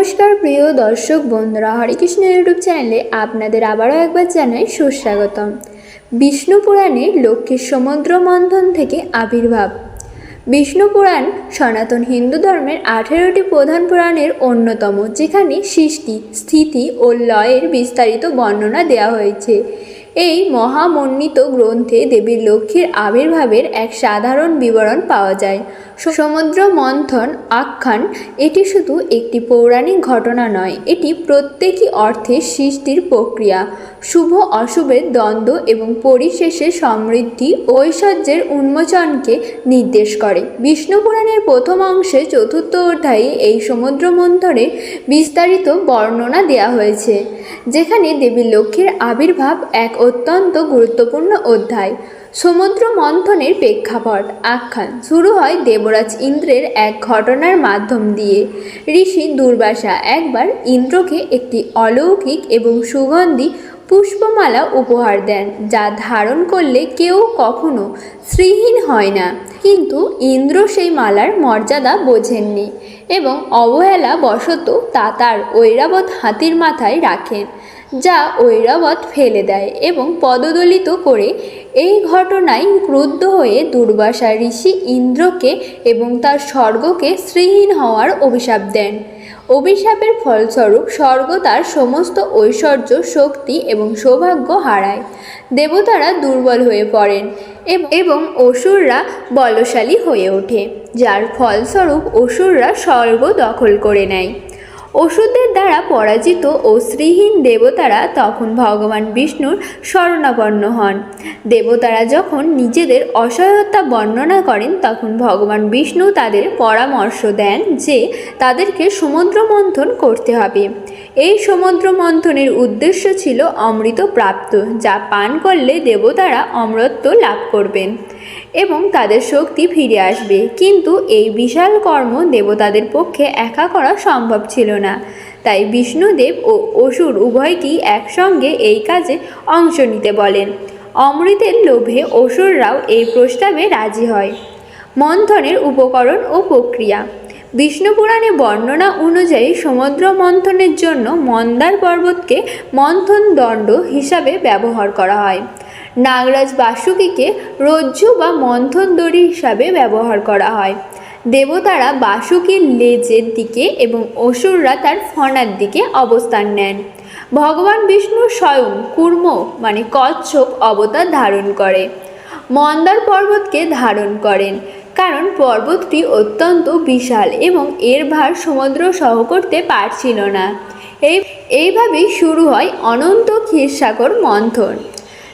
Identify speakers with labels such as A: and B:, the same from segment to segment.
A: নমস্কার প্রিয় দর্শক বন্ধুরা হরেকৃষ্ণ ইউটিউব চ্যানেলে আপনাদের আবারও একবার জানাই সুস্বাগতম। বিষ্ণু পুরাণে লক্ষ্মীর সমুদ্র মন্থন থেকে আবির্ভাব। বিষ্ণু পুরাণ সনাতন হিন্দু ধর্মের আঠেরোটি প্রধান পুরাণের অন্যতম, যেখানে সৃষ্টি, স্থিতি ও লয়ের বিস্তারিত বর্ণনা দেওয়া হয়েছে। এই মহামণ্ডিত গ্রন্থে দেবী লক্ষ্মীর আবির্ভাবের এক সাধারণ বিবরণ পাওয়া যায়। সমুদ্র মন্থন আখ্যান, এটি শুধু একটি পৌরাণিক ঘটনা নয়, এটি প্রত্যেকই অর্থে সৃষ্টির প্রক্রিয়া। শুভ অশুভের দ্বন্দ্ব এবং পরিশেষে সমৃদ্ধি ঐশ্বর্যের উন্মোচনকে নির্দেশ করে। বিষ্ণু পুরাণের প্রথম অংশে চতুর্থ অধ্যায়ে এই সমুদ্র মন্থনের বিস্তারিত বর্ণনা দেওয়া হয়েছে। যেখানে দেবী লক্ষ্মীর আবির্ভাব এক অত্যন্ত গুরুত্বপূর্ণ অধ্যায়। সমুদ্র মন্থনের প্রেক্ষাপট, আখ্যান শুরু হয় দেবরাজ ইন্দ্রের এক ঘটনার মাধ্যম দিয়ে। ঋষি দুর্বাসা একবার ইন্দ্রকে একটি অলৌকিক এবং সুগন্ধি পুষ্পমালা উপহার দেন, যা ধারণ করলে কেউ কখনো শ্রীহীন হয় না। কিন্তু ইন্দ্র সেই মালার মর্যাদা বোঝেননি এবং অবহেলা বশত তা তার ঐরাবত হাতির মাথায় রাখেন, যা ঐরাবত ফেলে দেয় এবং পদদলিত করে এই ঘটনায় ক্রুদ্ধ হয়ে দুর্বাসা ঋষি ইন্দ্রকে এবং তার স্বর্গকে শ্রীহীন হওয়ার অভিশাপ দেন। অভিশাপের ফলস্বরূপ স্বর্গ তার সমস্ত ঐশ্বর্য, শক্তি এবং সৌভাগ্য হারায়। দেবতারা দুর্বল হয়ে পড়েন এবং অসুররা বলশালী হয়ে ওঠে, যার ফলস্বরূপ অসুররা স্বর্গ দখল করে নেয়। অসুরদের দ্বারা পরাজিত ও শ্রীহীন দেবতারা তখন ভগবান বিষ্ণুর শরণাপন্ন হন। দেবতারা যখন নিজেদের অসহায়তা বর্ণনা করেন, তখন ভগবান বিষ্ণু তাদের পরামর্শ দেন যে তাদেরকে সমুদ্র মন্থন করতে হবে। এই সমুদ্র মন্থনের উদ্দেশ্য ছিল অমৃত প্রাপ্ত, যা পান করলে দেবতারা অমরত্ব লাভ করবেন এবং তাদের শক্তি ফিরে আসবে। কিন্তু এই বিশাল কর্ম দেবতাদের পক্ষে একা করা সম্ভব ছিল না। তাই বিষ্ণুদেব ও অসুর উভয়কেই একসঙ্গে এই কাজে অংশ নিতে বলেন। অমৃতের লোভে অসুররাও এই প্রস্তাবে রাজি হয়। মন্থনের উপকরণ ও প্রক্রিয়া বিষ্ণু পুরাণে বর্ণনা অনুযায়ী সমুদ্র মন্থনের জন্য মন্দার পর্বতকে মন্থন দণ্ড হিসাবে ব্যবহার করা হয়। নাগরাজ বাসুকীকে রজ্জু বা মন্থন দড়ি হিসাবে ব্যবহার করা হয়। দেবতারা বাসুকীর লেজের দিকে এবং অসুররা তার ফনার দিকে অবস্থান নেন। ভগবান বিষ্ণু স্বয়ং কুর্ম মানে কচ্ছপ অবতার ধারণ করে। মন্দার পর্বতকে ধারণ করেন। কারণ পর্বতটি অত্যন্ত বিশাল এবং এর ভার সমুদ্র সহ করতে পারছিল না। এই, এইভাবেই শুরু হয় অনন্ত ক্ষীরসাগর মন্থন।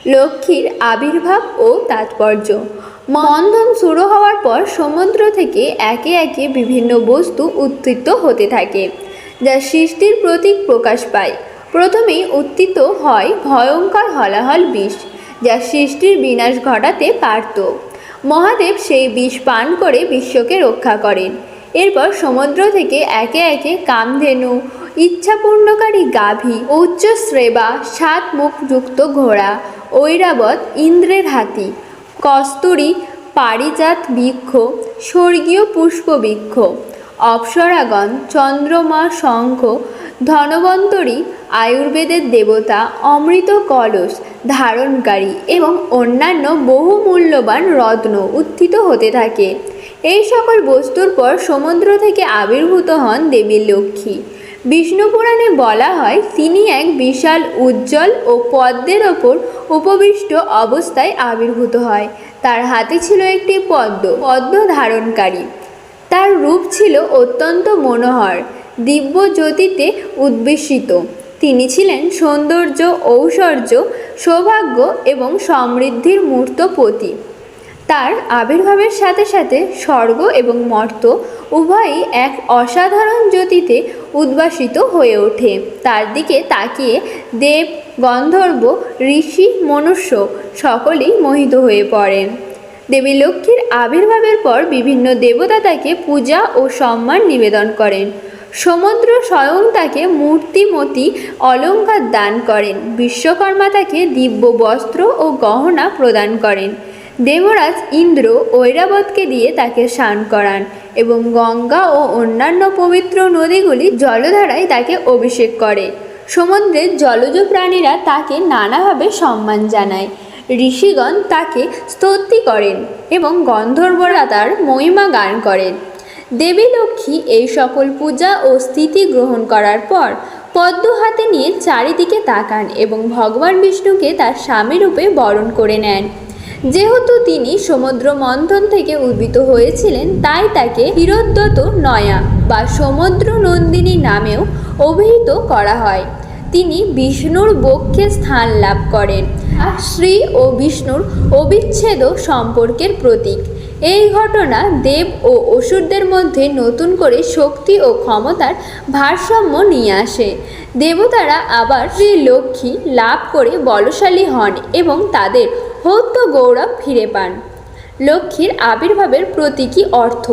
A: লক্ষ্মীর আবির্ভাব ও তাৎপর্য। মন্থন শুরু হওয়ার পর সমুদ্র থেকে একে একে বিভিন্ন বস্তু উত্থিত হতে থাকে, যা সৃষ্টির প্রতীক প্রকাশ পায়। প্রথমেই উত্থিত হয় ভয়ঙ্কর হলাহল বিষ, যা সৃষ্টির বিনাশ ঘটাতে পারত। মহাদেব সেই বিষ পান করে বিশ্বকে রক্ষা করেন। এরপর সমুদ্র থেকে একে একে কামধেনু, ইচ্ছাপূর্ণকারী গাভী উচ্চ শ্রেবা সাত মুখযুক্ত ঘোড়া, ঐরাবত, ইন্দ্রের হাতি, কস্তুরী, পারিজাত বৃক্ষ, স্বর্গীয় পুষ্পবৃক্ষ, অপ্সরাগণ, চন্দ্রমা শঙ্খ ধনবন্তরী, আয়ুর্বেদের দেবতা, অমৃত কলস, ধারণকারী এবং অন্যান্য বহু মূল্যবান রত্ন উত্থিত হতে থাকে। এই সকল বস্তুর পর সমুদ্র থেকে আবির্ভূত হন দেবী লক্ষ্মী। বিষ্ণু পুরাণে বলা হয়, তিনি এক বিশাল, উজ্জ্বল ও পদ্মের ওপর উপবিষ্ট অবস্থায় আবির্ভূত হয়। তার হাতে ছিল একটি পদ্ম পদ্ম ধারণকারী। তার রূপ ছিল অত্যন্ত মনোহর। দিব্য জ্যোতিতে উদ্বেষিত। তিনি ছিলেন সৌন্দর্য ঐশ্বর্য সৌভাগ্য এবং সমৃদ্ধির মূর্তপতি তার আবির্ভাবের সাথে সাথে স্বর্গ এবং মর্ত উভয়ই এক অসাধারণ জ্যোতিতে উদ্ভাসিত হয়ে ওঠে। তার দিকে তাকিয়ে দেব, গন্ধর্ব, ঋষি, মনুষ্য সকলেই মোহিত হয়ে পড়েন। দেবী লক্ষ্মীর আবির্ভাবের পর বিভিন্ন দেবতা তাকে পূজা ও সম্মান নিবেদন করেন। সমুদ্র স্বয়ং তাকে মূর্তিমতি অলঙ্কার দান করেন। বিশ্বকর্মা তাকে দিব্য বস্ত্র ও গহনা প্রদান করেন। দেবরাজ ইন্দ্র ঐরাবতকে দিয়ে তাকে স্নান করান এবং গঙ্গা ও অন্যান্য পবিত্র নদীগুলি জলধারায় তাকে অভিষেক করে। সমুদ্রের জলজ প্রাণীরা তাকে নানাভাবে সম্মান জানায়। ঋষিগণ তাকে স্তুতি করেন এবং গন্ধর্বরা তার মহিমা গান করেন। দেবী লক্ষ্মী এই সকল পূজা ও স্থিতি গ্রহণ করার পর পদ্ম হাতে নিয়ে চারিদিকে তাকান এবং ভগবান বিষ্ণুকে তার স্বামী রূপে বরণ করে নেন। যেহেতু তিনি সমুদ্র মন্থন থেকে উদ্ভূত হয়েছিলেন, তাই তাকে হিরোদ্যত নয়া বা সমুদ্র নন্দিনী নামেও অভিহিত করা হয়। তিনি বিষ্ণুর বক্ষে স্থান লাভ করেন। আর শ্রী ও বিষ্ণুর অবিচ্ছেদ সম্পর্কের প্রতীক। এই ঘটনা দেব ও অসুরদের মধ্যে নতুন করে শক্তি ও ক্ষমতার ভারসাম্য নিয়ে আসে। দেবতারা আবার শ্রী লক্ষ্মী লাভ করে বলশালী হন এবং তাদের হত্য গৌরব ফিরে পান। লক্ষ্মীর আবির্ভাবের প্রতীকী অর্থ।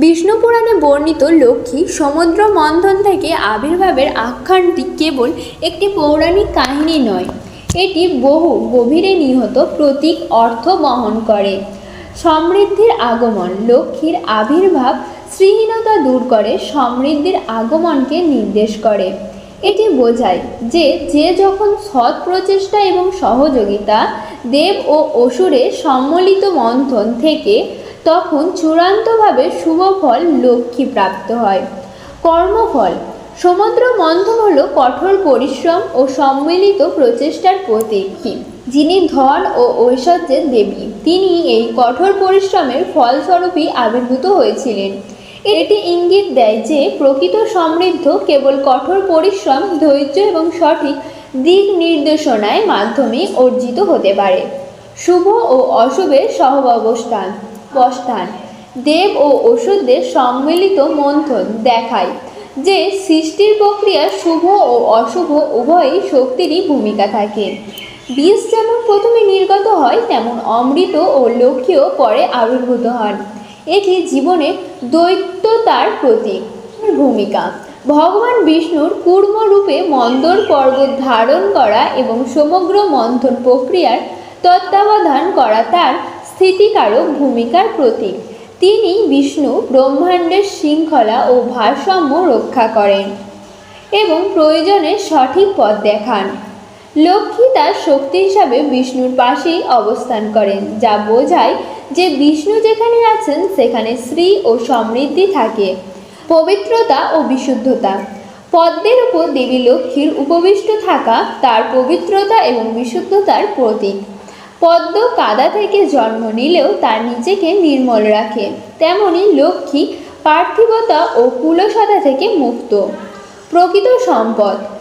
A: বিষ্ণু পুরাণে বর্ণিত লক্ষ্মী সমুদ্র মন্থন থেকে আবির্ভাবের আখ্যানটি কেবল একটি পৌরাণিক কাহিনী নয়, এটি বহু গভীরে নিহত প্রতীক অর্থ বহন করে। সমৃদ্ধির আগমন, লক্ষ্মীর আবির্ভাব শ্রীহীনতা দূর করে, সমৃদ্ধির আগমনকে নির্দেশ করে। এটি বোঝায় যে যে যখন সৎ প্রচেষ্টা এবং সহযোগিতা দেব ও অসুরের সম্মিলিত মন্থন থেকে, তখন চূড়ান্তভাবে শুভ ফল লক্ষ্মী প্রাপ্ত হয়। কর্মফল, সমুদ্র মন্থন হল কঠোর পরিশ্রম ও সম্মিলিত প্রচেষ্টার প্রতীক যিনি ধন ও ঐশ্বর্যের দেবী, তিনি এই কঠোর পরিশ্রমের ফলস্বরূপই আবির্ভূত হয়েছিলেন। এটি ইঙ্গিত দেয় যে, প্রকৃত সমৃদ্ধ কেবল কঠোর পরিশ্রম, ধৈর্য এবং সঠিক দিক নির্দেশনায় মাধ্যমে অর্জিত হতে পারে। শুভ ও অশুভের সহবস্থান অবস্থান দেব ও ওষুধদের সম্মিলিত মন্থন দেখায় যে, সৃষ্টির প্রক্রিয়া শুভ ও অশুভ, উভয়ই শক্তিরই ভূমিকা থাকে। বীজ যেমন প্রথমে নির্গত হয়, তেমন অমৃত ও লক্ষ্মীও পরে আবির্ভূত হন। এটি জীবনে দৈত্যতার প্রতীক। ভূমিকা। ভগবান বিষ্ণুর কূর্মরূপে মন্দর পর্বত ধারণ করা এবং সমগ্র মন্থন প্রক্রিয়ার তত্ত্বাবধান করা তার স্থিতিকারক ভূমিকার প্রতীক। তিনি বিষ্ণু, ব্রহ্মাণ্ডের শৃঙ্খলা ও ভারসাম্য রক্ষা করেন এবং প্রয়োজনে সঠিক পথ দেখান। লক্ষ্মী তার শক্তি হিসাবে বিষ্ণুর পাশেই অবস্থান করেন, যা বোঝায় যে বিষ্ণু যেখানে আছেন, সেখানে শ্রী ও সমৃদ্ধি থাকে, পবিত্রতা ও বিশুদ্ধতা। পদ্মের উপর দেবী লক্ষ্মীর উপবিষ্ট থাকা তার পবিত্রতা এবং বিশুদ্ধতার প্রতীক। পদ্ম কাদা থেকে জন্ম নিলেও তার নিজেকে নির্মল রাখে, তেমনি লক্ষ্মী পার্থিবতা ও কুলসতা থেকে মুক্ত। প্রকৃত সম্পদ।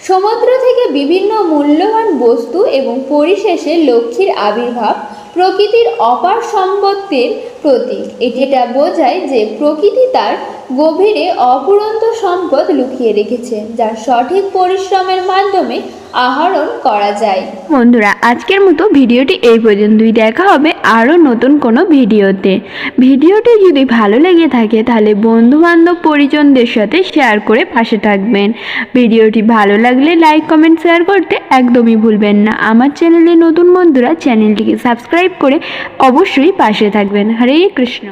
A: সমুদ্র থেকে বিভিন্ন মূল্যবান বস্তু এবং পরিশেষে লক্ষ্মীর আবির্ভাব প্রকৃতির অপার সম্পত্তির প্রতীক। এটি এটা বোঝায় যে প্রকৃতি তার গভীরে অপুরন্ত সম্পদ লুকিয়ে রেখেছে যা সঠিক পরিশ্রমের মাধ্যমে আহরণ করা যায়।
B: বন্ধুরা, আজকের মতো ভিডিওটি এই পর্যন্তই। দেখা হবে আরও নতুন কোনো ভিডিওতে। ভিডিওটি যদি ভালো লেগে থাকে, তাহলে বন্ধু বান্ধব পরিজনদের সাথে শেয়ার করে পাশে থাকবেন। ভিডিওটি ভালো লাগলে লাইক, কমেন্ট, শেয়ার করতে একদমই ভুলবেন না। আমার চ্যানেলে নতুন বন্ধুরা, চ্যানেলটিকে সাবস্ক্রাইব করে অবশ্যই পাশে থাকবেন। হরে কৃষ্ণ।